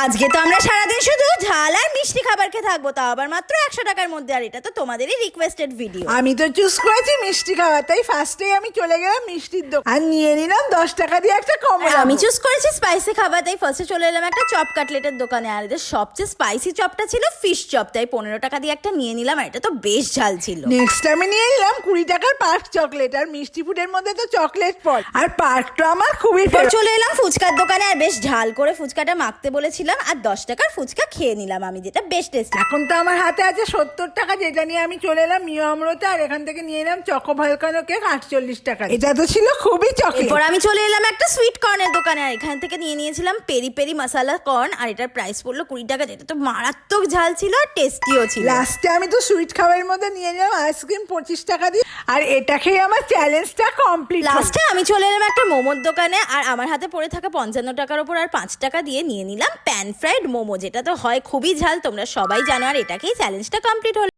আজকে তো আমরা সারাদিন শুধু ঝাল আর মিষ্টি খাবার খেয়ে থাকব তাও আবার মাত্র একশো টাকার মধ্যে আর এটা তো তোমাদেরই রিকোয়েস্টেড ভিডিও আমি তো চুজ করেছি মিষ্টি খাওয়া তাই ফার্স্টেই আমি চলে গেলাম মিষ্টির দোকান। আর নিয়ে নিলাম দশ টাকা দিয়ে একটা কমলা আমি চুজ করেছি স্পাইসি খাবার তাই ফার্স্টে চলে এলাম একটা চপ কাটলেটের দোকানে। আর এদের সবচেয়ে স্পাইসি চপটা ছিল ফিশ চপ তাই পনেরো টাকা দিয়ে একটা নিয়ে নিলাম আর এটা তো বেশ ঝাল ছিল। নেক্সট আমি নিয়ে নিলাম কুড়ি টাকার পার্ক চকলেট আর মিষ্টি ফুডের মধ্যে তো চকলেট পড় আর পার্কটা আমার খুবই চলে এলাম ফুচকার দোকানে আর বেশ ঝাল করে ফুচকাটা মাখতে বলেছিলাম আর দশ টাকার ফুচকা খেয়ে নিলাম আমি যেটা বেশ টেস্টি এখন তো আমার হাতে আছে সত্তর টাকা যেটা নিয়ে আমি চলে এলাম মিও অমৃত আর এখান থেকে নিয়ে এলাম চকো ভালকানো কেক আটচল্লিশ টাকা। এটা তো ছিল খুবই চকো এরপর আমি চলে এলাম একটা সুইট কর্নের দোকানে আর এখান থেকে নিয়ে নিয়েছিলাম পেরি পেরি মশালা কর্ন আর এটার প্রাইস পড়ল কুড়ি টাকা যেটা তো মারাত্মক ঝাল ছিল আর টেস্টিও ছিল। লাস্টে আমি তো সুইট খাবারের মধ্যে নিয়ে নিলাম আইসক্রিম পঁচিশ টাকা দিয়ে। আর এটা খেয়ে আমার চ্যালেঞ্জটা কমপ্লিট লাস্টে আমি চলে এলাম একটা মোমোর দোকানে, আর আমার হাতে পড়ে থাকা পঞ্চান্ন টাকার ওপর আর পাঁচ টাকা দিয়ে নিয়ে নিলাম প্যান ফ্রাইড মোমো, যেটা তো হয় খুবই ঝাল, তোমরা সবাই জানো, আর এটাকেই চ্যালেঞ্জটা কমপ্লিট হলো।